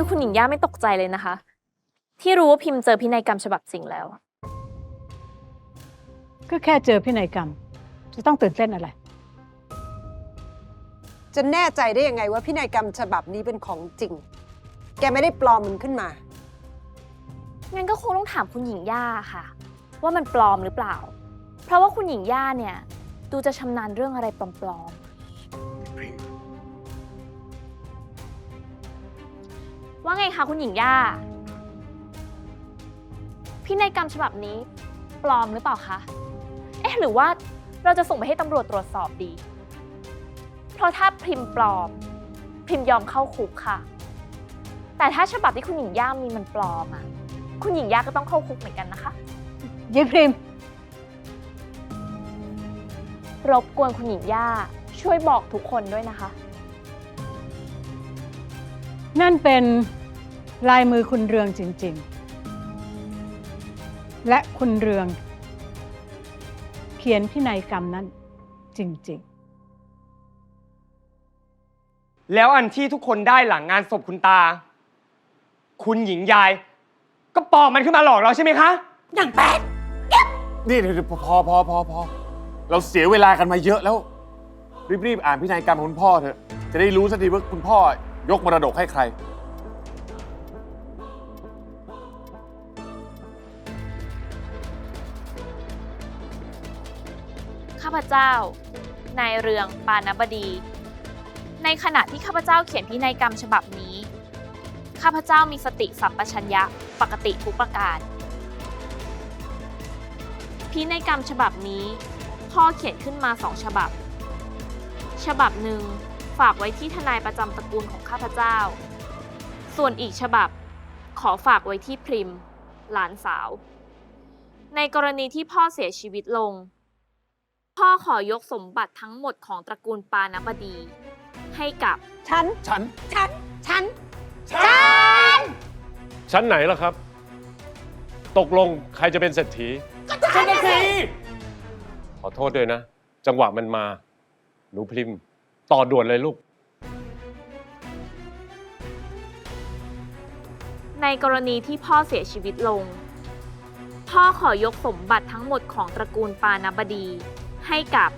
ดูคุณหญิงย่าไม่ตกใจเลยนะคะ ที่รู้ว่าพิมพ์เจอพินัยกรรมฉบับจริงแล้ว ก็แค่เจอพินัยกรรม จะต้องตื่นเต้นอะไร จะแน่ใจได้ยังไงว่าพินัยกรรมฉบับนี้เป็นของจริง แกไม่ได้ปลอมมันขึ้นมา งั้นก็คงต้องถามคุณหญิงย่าค่ะ ว่ามันปลอมหรือเปล่า เพราะว่าคุณหญิงย่าเนี่ย ดูจะชำนาญเรื่องอะไรปลอมๆ ว่าไงคะคุณหญิงย่า พินัยกรรมฉบับนี้ปลอมหรือเปล่าคะ เอ๊ะหรือว่าเราจะส่งไปให้ตำรวจตรวจสอบดี เพราะถ้าพิมพ์ปลอม พิมพ์ยอมเข้าคุกค่ะ แต่ถ้าฉบับที่คุณหญิงย่ามีมันปลอมอะคุณหญิงย่าก็ต้องเข้าคุกเหมือนกันนะคะยิพริมรบกวนคุณหญิงย่าช่วยบอกทุกคนด้วยนะคะ นั่นเป็น ลายมือคุณเรืองจริง ๆ และคุณเรือง เขียนพินัยกรรมนั้นจริง แล้วอันที่ทุกคนได้หลังงานศพคุณตา คุณหญิงยาย ก็ปลอมมันขึ้นมาหลอกเราใช่ไหมคะนี่เดี๋ยวๆพอพอพอพอเราเสียเวลากันมาเยอะแล้ว รีบๆอ่านพินัยกรรมของคุณพ่อเถอะ จะได้รู้สักทีว่าคุณพ่อยกมรดกให้ใคราพเจ้า นายเรืองปานบดี ในขณะที่ข้าพเจ้าเขียนพินัยกรรมฉบับนี้ ข้าพเจ้ามีสติสัมปชัญญะปกติทุกประการ พินัยกรรมฉบับนี้ พ่อเขียนขึ้นมาสองฉบับ ฉบับหนึ่งฝากไว้ที่ทนายประจำตระกูลของข้าพเจ้า ส่วนอีกฉบับ ขอฝากไว้ที่พริม หลานสาว ในกรณีที่พ่อเสียชีวิตลง พ่อขอยกสมบัติทั้งหมดของตระกูลปานบดี ให้กับฉัน ฉัน ฉัน ฉัน ชั้นไหนล่ะครับ ตกลงใครจะเป็นเศรษฐี ฉันนะสิขอโทษด้วยนะ จังหวะมันมา หนูพริม ต่อด่วนเลยลูก ในกรณีที่พ่อเสียชีวิตลง พ่อขอยกสมบัติทั้งหมดของตระกูลปานบดี ให้กับ